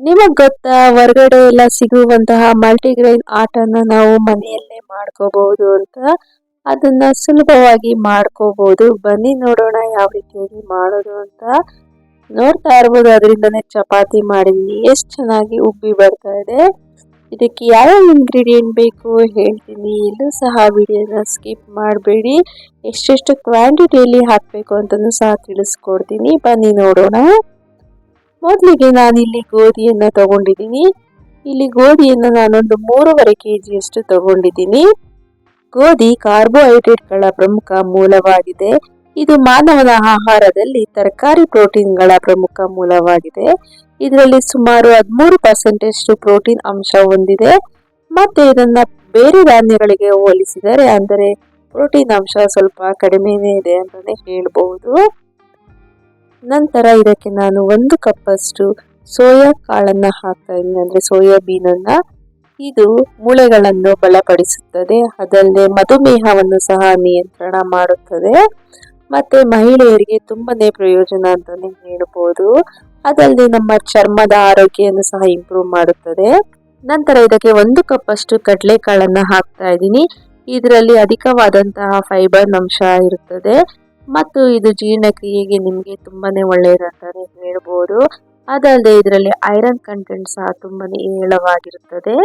ನಿಮಗ್ ಗೊತ್ತಾ, ಹೊರಗಡೆ ಎಲ್ಲ ಸಿಗುವಂತಹ ಮಲ್ಟಿಗ್ರೈನ್ ಆಟನ ನಾವು ಮನೆಯಲ್ಲೇ ಮಾಡ್ಕೋಬಹುದು ಅಂತ? ಅದನ್ನ ಸುಲಭವಾಗಿ ಮಾಡ್ಕೋಬಹುದು. ಬನ್ನಿ ನೋಡೋಣ ಯಾವ ರೀತಿಯಾಗಿ ಮಾಡೋದು ಅಂತ. ನೋಡ್ತಾ ಇರ್ಬೋದು, ಅದರಿಂದನೇ ಚಪಾತಿ ಮಾಡಿದ್ವಿ ಎಷ್ಟು ಚೆನ್ನಾಗಿ ಉಬ್ಬಿ ಬರ್ತಾ ಇದೆ. ಇದಕ್ಕೆ ಯಾವ ಇಂಗ್ರೀಡಿಯೆಂಟ್ ಬೇಕು ಹೇಳ್ತೀನಿ. ಇಲ್ಲೂ ಸಹ ವಿಡಿಯೋನ ಸ್ಕಿಪ್ ಮಾಡಬೇಡಿ. ಎಷ್ಟೆಷ್ಟು ಕ್ವಾಂಟಿಟಿಯಲ್ಲಿ ಹಾಕಬೇಕು ಅಂತಲೂ ಸಹ ತಿಳಿಸ್ಕೊಡ್ತೀನಿ. ಬನ್ನಿ ನೋಡೋಣ. ಮೊದಲಿಗೆ ನಾನಿಲ್ಲಿ ಗೋಧಿಯನ್ನು ತಗೊಂಡಿದ್ದೀನಿ. ಇಲ್ಲಿ ಗೋಧಿಯನ್ನು ನಾನೊಂದು ಮೂರುವರೆ ಕೆ ಜಿಯಷ್ಟು ತಗೊಂಡಿದ್ದೀನಿ. ಗೋಧಿ ಕಾರ್ಬೋಹೈಡ್ರೇಟ್ಗಳ ಪ್ರಮುಖ ಮೂಲವಾಗಿದೆ. ಇದು ಮಾನವನ ಆಹಾರದಲ್ಲಿ ತರಕಾರಿ ಪ್ರೋಟೀನ್ಗಳ ಪ್ರಮುಖ ಮೂಲವಾಗಿದೆ. ಇದರಲ್ಲಿ ಸುಮಾರು ಹದಿಮೂರು ಪರ್ಸೆಂಟಷ್ಟು ಪ್ರೋಟೀನ್ ಅಂಶ ಹೊಂದಿದೆ. ಮತ್ತೆ ಇದನ್ನು ಬೇರೆ ಧಾನ್ಯಗಳಿಗೆ ಹೋಲಿಸಿದರೆ, ಅಂದರೆ ಪ್ರೋಟೀನ್ ಅಂಶ ಸ್ವಲ್ಪ ಕಡಿಮೆನೇ ಇದೆ ಅಂತಲೇ ಹೇಳ್ಬಹುದು ನಂತರ ಇದಕ್ಕೆ ನಾನು ಒಂದು ಕಪ್ಪಷ್ಟು ಸೋಯಾ ಕಾಳನ್ನು ಹಾಕ್ತಾ ಇದ್ದೀನಿ. ಅಂದ್ರೆ ಸೋಯಾಬೀನನ್ನು. ಇದು ಮೂಳೆಗಳನ್ನು ಬಲಪಡಿಸುತ್ತದೆ. ಅದಲ್ಲದೆ ಮಧುಮೇಹವನ್ನು ಸಹ ನಿಯಂತ್ರಣ ಮಾಡುತ್ತದೆ. ಮತ್ತು ಮಹಿಳೆಯರಿಗೆ ತುಂಬನೇ ಪ್ರಯೋಜನ ಅಂತಲೇ ಹೇಳ್ಬೋದು. ಅದಲ್ಲದೆ ನಮ್ಮ ಚರ್ಮದ ಆರೋಗ್ಯವನ್ನು ಸಹ ಇಂಪ್ರೂವ್ ಮಾಡುತ್ತದೆ. ನಂತರ ಇದಕ್ಕೆ ಒಂದು ಕಪ್ಪಷ್ಟು ಕಡಲೆಕಾಳನ್ನ ಹಾಕ್ತಾ ಇದ್ದೀನಿ. ಇದರಲ್ಲಿ ಅಧಿಕವಾದಂತಹ ಫೈಬರ್ ಅಂಶ ಇರುತ್ತದೆ. ಮತ್ತು ಇದು ಜೀರ್ಣಕ್ರಿಯೆಗೆ ನಿಮಗೆ ತುಂಬಾ ಒಳ್ಳೆಯದು ಅಂತಲೇ ಹೇಳ್ಬೋದು. ಅದಲ್ಲದೆ ಇದರಲ್ಲಿ ಐರನ್ ಕಂಟೆಂಟ್ ಸಹ ತುಂಬಾ ಏಳವಾಗಿರುತ್ತದೆ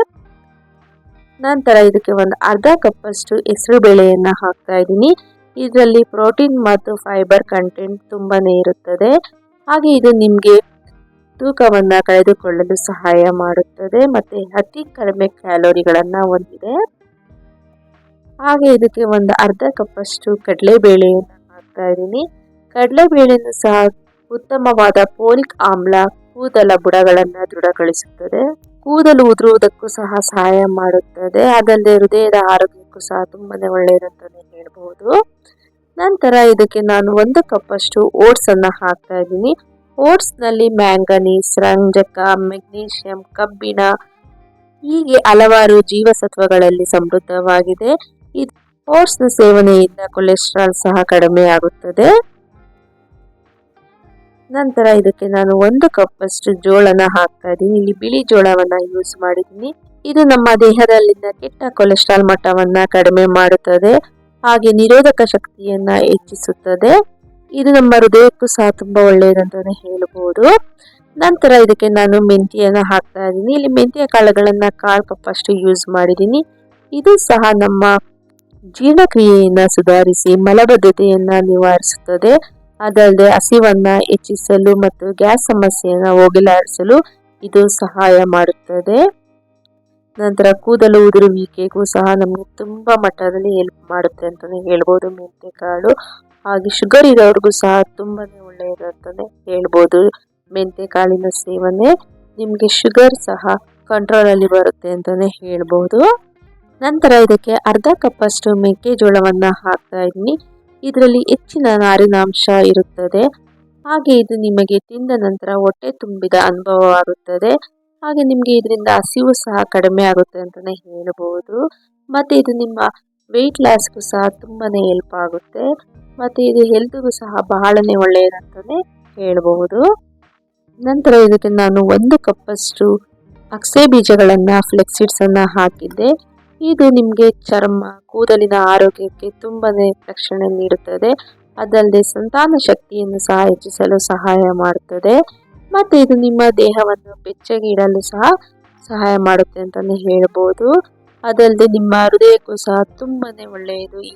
ನಂತರ ಇದಕ್ಕೆ ಒಂದು ಅರ್ಧ ಕಪ್ಪಷ್ಟು ಹೆಸರು ಬೇಳೆಯನ್ನು ಹಾಕ್ತಾ ಇದ್ದೀನಿ. ಇದರಲ್ಲಿ ಪ್ರೋಟೀನ್ ಮತ್ತು ಫೈಬರ್ ಕಂಟೆಂಟ್ ತುಂಬಾ ಇರುತ್ತದೆ. ಹಾಗೆ ಇದು ನಿಮಗೆ ತೂಕವನ್ನು ಕಳೆದುಕೊಳ್ಳಲು ಸಹಾಯ ಮಾಡುತ್ತದೆ ಮತ್ತು ಅತಿ ಕಡಿಮೆ ಕ್ಯಾಲೋರಿಗಳನ್ನು ಹೊಂದಿದೆ. ಹಾಗೆ ಇದಕ್ಕೆ ಒಂದು ಅರ್ಧ ಕಪ್ಪಷ್ಟು ಕಡಲೆಬೇಳೆಯನ್ನು ಹಾಕ್ತಾ ಇದ್ದೀನಿ ಕಡಲೆಬೇಳೆನೂ ಸಹ ಉತ್ತಮವಾದ ಪೋಲಿಕ್ ಆಮ್ಲ, ಕೂದಲ ಬುಡಗಳನ್ನು ದೃಢಗೊಳಿಸುತ್ತದೆ. ಕೂದಲು ಉದುರುವುದಕ್ಕೂ ಸಹ ಸಹಾಯ ಮಾಡುತ್ತದೆ. ಅದಲ್ಲದೆ ಹೃದಯದ ಆರೋಗ್ಯಕ್ಕೂ ಸಹ ತುಂಬಾನೇ ಒಳ್ಳೆಯದಂತಾನೆ ಹೇಳ್ಬೋದು ನಂತರ ಇದಕ್ಕೆ ನಾನು ಒಂದು ಕಪ್ಪಷ್ಟು ಓಟ್ಸನ್ನು ಹಾಕ್ತಾ ಇದ್ದೀನಿ. ಓಟ್ಸ್ನಲ್ಲಿ ಮ್ಯಾಂಗನೀಸ್, ರಂಜಕ, ಮೆಗ್ನೀಷಿಯಂ, ಕಬ್ಬಿಣ ಹೀಗೆ ಹಲವಾರು ಜೀವಸತ್ವಗಳಲ್ಲಿ ಸಮೃದ್ಧವಾಗಿದೆ. ಇದು ಓಟ್ಸ್ನ ಸೇವನೆಯಿಂದ ಕೊಲೆಸ್ಟ್ರಾಲ್ ಸಹ ಕಡಿಮೆ ಆಗುತ್ತದೆ. ನಂತರ ಇದಕ್ಕೆ ನಾನು ಒಂದು ಕಪ್ ಅಷ್ಟು ಜೋಳನ ಹಾಕ್ತಾ ಇದ್ದೀನಿ. ಇಲ್ಲಿ ಬಿಳಿ ಜೋಳವನ್ನ ಯೂಸ್ ಮಾಡಿದ್ದೀನಿ. ಇದು ನಮ್ಮ ದೇಹದಲ್ಲಿನ ಕೆಟ್ಟ ಕೊಲೆಸ್ಟ್ರಾಲ್ ಮಟ್ಟವನ್ನ ಕಡಿಮೆ ಮಾಡುತ್ತದೆ. ಹಾಗೆ ನಿರೋಧಕ ಶಕ್ತಿಯನ್ನ ಹೆಚ್ಚಿಸುತ್ತದೆ. ಇದು ನಮ್ಮ ಹೃದಯಕ್ಕೂ ಸಹ ತುಂಬಾ ಒಳ್ಳೆಯದಂತಾನೆ ಹೇಳಬಹುದು ನಂತರ ಇದಕ್ಕೆ ನಾನು ಮೆಂತ್ಯನ ಹಾಕ್ತಾ ಇದ್ದೀನಿ. ಇಲ್ಲಿ ಮೆಂತ್ಯ ಕಾಳುಗಳನ್ನ ಕಾಳು ಕಪ್ ಅಷ್ಟು ಯೂಸ್ ಮಾಡಿದ್ದೀನಿ. ಇದು ಸಹ ನಮ್ಮ ಜೀರ್ಣಕ್ರಿಯೆಯನ್ನ ಸುಧಾರಿಸಿ ಮಲಬದ್ಧತೆಯನ್ನು ನಿವಾರಿಸುತ್ತದೆ. ಅದಲ್ಲದೆ ಹಸಿವನ್ನು ಹೆಚ್ಚಿಸಲು ಮತ್ತು ಗ್ಯಾಸ್ ಸಮಸ್ಯೆಯನ್ನು ಹೋಗಲಾಡಿಸಲು ಇದು ಸಹಾಯ ಮಾಡುತ್ತದೆ. ನಂತರ ಕೂದಲು ಉದುರುವಿಕೆಗೂ ಸಹ ನಮಗೆ ತುಂಬಾ ಮಟ್ಟದಲ್ಲಿ ಹೆಲ್ಪ್ ಮಾಡುತ್ತೆ ಅಂತಲೇ ಹೇಳ್ಬೋದು ಮೆಂತೆಕಾಳು ಹಾಗೆ ಶುಗರ್ ಇರೋರಿಗೂ ಸಹ ತುಂಬಾ ಒಳ್ಳೆಯದು ಅಂತಲೇ ಹೇಳ್ಬೋದು ಮೆಂತೆಕಾಳಿನ ಸೇವನೆ. ನಿಮಗೆ ಶುಗರ್ ಸಹ ಕಂಟ್ರೋಲಲ್ಲಿ ಬರುತ್ತೆ ಅಂತಲೇ ಹೇಳ್ಬೋದು. ನಂತರ ಇದಕ್ಕೆ ಅರ್ಧ ಕಪ್ಪಷ್ಟು ಮೆಕ್ಕೆಜೋಳವನ್ನು ಹಾಕ್ತಾ ಇದ್ದೀನಿ. ಇದರಲ್ಲಿ ಹೆಚ್ಚಿನ ನಾರಿನಾಂಶ ಇರುತ್ತದೆ. ಹಾಗೆ ಇದು ನಿಮಗೆ ತಿಂದ ನಂತರ ಹೊಟ್ಟೆ ತುಂಬಿದ ಅನುಭವವಾಗುತ್ತದೆ ಹಾಗೆ ನಿಮಗೆ ಇದರಿಂದ ಹಸಿವು ಸಹ ಕಡಿಮೆ ಆಗುತ್ತೆ ಅಂತಲೇ ಹೇಳಬಹುದು ಮತ್ತು ಇದು ನಿಮ್ಮ ವೆಯ್ಟ್ ಲಾಸ್ಗೂ ಸಹ ತುಂಬಾ ಹೆಲ್ಪ್ ಆಗುತ್ತೆ. ಮತ್ತು ಇದು ಹೆಲ್ತ್ಗೂ ಸಹ ಬಹಳನೇ ಒಳ್ಳೆಯದಂತಲೇ ಹೇಳಬಹುದು ನಂತರ ಇದಕ್ಕೆ ನಾನು ಒಂದು ಕಪ್ಪಷ್ಟು ಅಕ್ಸೆ ಬೀಜಗಳನ್ನು ಫ್ಲೆಕ್ಸಿಡ್ಸನ್ನು ಹಾಕಿದ್ದೆ. ಇದು ನಿಮಗೆ ಚರ್ಮ, ಕೂದಲಿನ ಆರೋಗ್ಯಕ್ಕೆ ತುಂಬಾನೇ ರಕ್ಷಣೆ ನೀಡುತ್ತದೆ. ಅದಲ್ಲದೆ ಸಂತಾನ ಶಕ್ತಿಯನ್ನು ಸಹ ಹೆಚ್ಚಿಸಲು ಸಹಾಯ ಮಾಡುತ್ತದೆ. ಮತ್ತು ಇದು ನಿಮ್ಮ ದೇಹವನ್ನು ಬೆಚ್ಚಗೆ ಇಡಲು ಸಹ ಸಹಾಯ ಮಾಡುತ್ತೆ ಅಂತಲೇ ಹೇಳ್ಬೋದು. ಅದಲ್ಲದೆ ನಿಮ್ಮ ಹೃದಯಕ್ಕೂ ಸಹ ತುಂಬಾನೇ ಒಳ್ಳೆಯದು. ಈ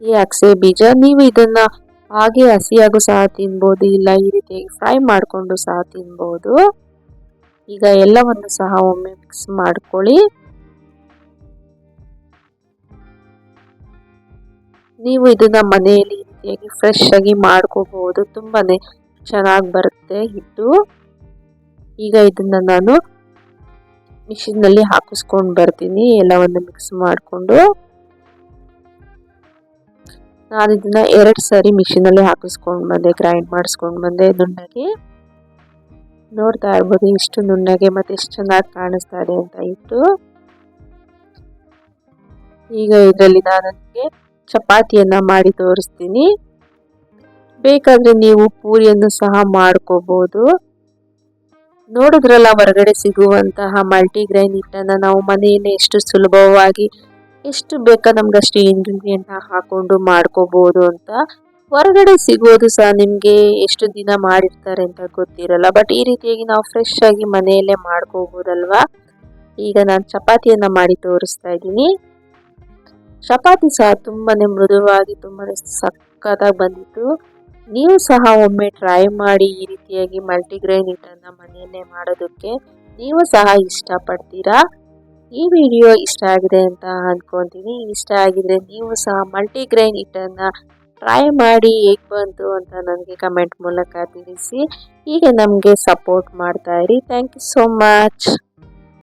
ಈ ಅಕ್ಸೆ ಬೀಜ, ನೀವು ಇದನ್ನ ಹಾಗೆ ಹಸಿಯಾಗೂ ಸಹ ತಿನ್ಬೋದು, ಇಲ್ಲ ಈ ರೀತಿಯಾಗಿ ಫ್ರೈ ಮಾಡಿಕೊಂಡು ಸಹ ತಿನ್ಬೋದು. ಈಗ ಎಲ್ಲವನ್ನು ಸಹ ಒಮ್ಮೆ ಮಿಕ್ಸ್ ಮಾಡ್ಕೊಳ್ಳಿ. ನೀವು ಇದನ್ನ ಮನೆಯಲ್ಲಿ ರೀತಿಯಾಗಿ ಫ್ರೆಶ್ ಆಗಿ ಮಾಡ್ಕೋಬಹುದು ತುಂಬಾನೇ ಚೆನ್ನಾಗಿ ಬರುತ್ತೆ ಇದು. ಈಗ ಇದನ್ನ ನಾನು ಮಿಷಿನ್ನಲ್ಲಿ ಹಾಕಿಸ್ಕೊಂಡು ಬರ್ತೀನಿ, ಎಲ್ಲವನ್ನು ಮಿಕ್ಸ್ ಮಾಡಿಕೊಂಡು. ನಾನು ಇದನ್ನ ಎರಡು ಸಾರಿ ಮಿಷಿನ್ ಅಲ್ಲಿ ಹಾಕಿಸ್ಕೊಂಡು ಬಂದೆ ಗ್ರೈಂಡ್ ಮಾಡಿಸ್ಕೊಂಡು ಬಂದೆ ನುಣ್ಣಗೆ. ನೋಡ್ತಾ ಇರ್ಬೋದು ಇಷ್ಟು ನುಣ್ಣಗೆ ಮತ್ತೆ ಎಷ್ಟು ಚೆನ್ನಾಗಿ ಕಾಣಿಸ್ತಾ ಇದೆ ಅಂತ ಇಟ್ಟು. ಈಗ ಇದರಲ್ಲಿ ನಾನು ಚಪಾತಿಯನ್ನ ಮಾಡಿ ತೋರಿಸ್ತೀನಿ. ಬೇಕಾದರೆ ನೀವು ಪೂರಿಯನ್ನು ಸಹ ಮಾಡ್ಕೋಬಹುದು ನೋಡಿದ್ರಲ್ಲ ಹೊರಗಡೆ ಸಿಗುವಂತಹ ಮಲ್ಟಿಗ್ರೈನ್ ಹಿಟ್ಟನ್ನು ನಾವು ಮನೆಯಲ್ಲೇ ಎಷ್ಟು ಸುಲಭವಾಗಿ ಎಷ್ಟು ಬೇಕಾ ನಮ್ಗೆ ಅಷ್ಟು ಇಂಗ್ರೀಡಿಯೆಂಟ್ನ ಹಾಕೊಂಡು ಮಾಡ್ಕೋಬಹುದು ಅಂತ. ಹೊರಗಡೆ ಸಿಗೋದು ಸಹ ನಿಮಗೆ ಎಷ್ಟು ದಿನ ಮಾಡಿರ್ತಾರೆ ಅಂತ ಗೊತ್ತಿರಲ್ಲ. ಬಟ್ ಈ ರೀತಿಯಾಗಿ ನಾವು ಫ್ರೆಶ್ ಆಗಿ ಮನೆಯಲ್ಲೇ ಮಾಡ್ಕೋಬೋದಲ್ವಾ? ಈಗ ನಾನು ಚಪಾತಿಯನ್ನ ಮಾಡಿ ತೋರಿಸ್ತಾ ಇದ್ದೀನಿ. ಚಪಾತಿ ಸಹ ತುಂಬಾನೇ ಮೃದುವಾಗಿ, ತುಂಬಾನೇ ಸಕ್ಕತ್ತಾಗಿ ಬಂದಿತ್ತು. ನೀವು ಸಹ ಒಮ್ಮೆ ಟ್ರೈ ಮಾಡಿ ಈ ರೀತಿಯಾಗಿ ಮಲ್ಟಿಗ್ರೈನ್ ಹಿಟ್ಟನ್ನು ಮನೆಯಲ್ಲೇ ಮಾಡೋದಕ್ಕೆ ನೀವು ಸಹ ಇಷ್ಟಪಡ್ತೀರಾ? ಈ ವಿಡಿಯೋ ಇಷ್ಟ ಆಗಿದೆ ಅಂತ ಅಂದ್ಕೊತೀನಿ ಇಷ್ಟ ಆಗಿದ್ರೆ ನೀವು ಸಹ ಮಲ್ಟಿಗ್ರೈನ್ ಹಿಟ್ಟನ್ನು ಟ್ರೈ ಮಾಡಿ ಹೇಗೆ ಬಂತು ಅಂತ ನನಗೆ ಕಮೆಂಟ್ ಮೂಲಕ ತಿಳಿಸಿ. ಹೀಗೆ ನಮಗೆ ಸಪೋರ್ಟ್ ಮಾಡ್ತಾ ಇರಿ. Thank you so much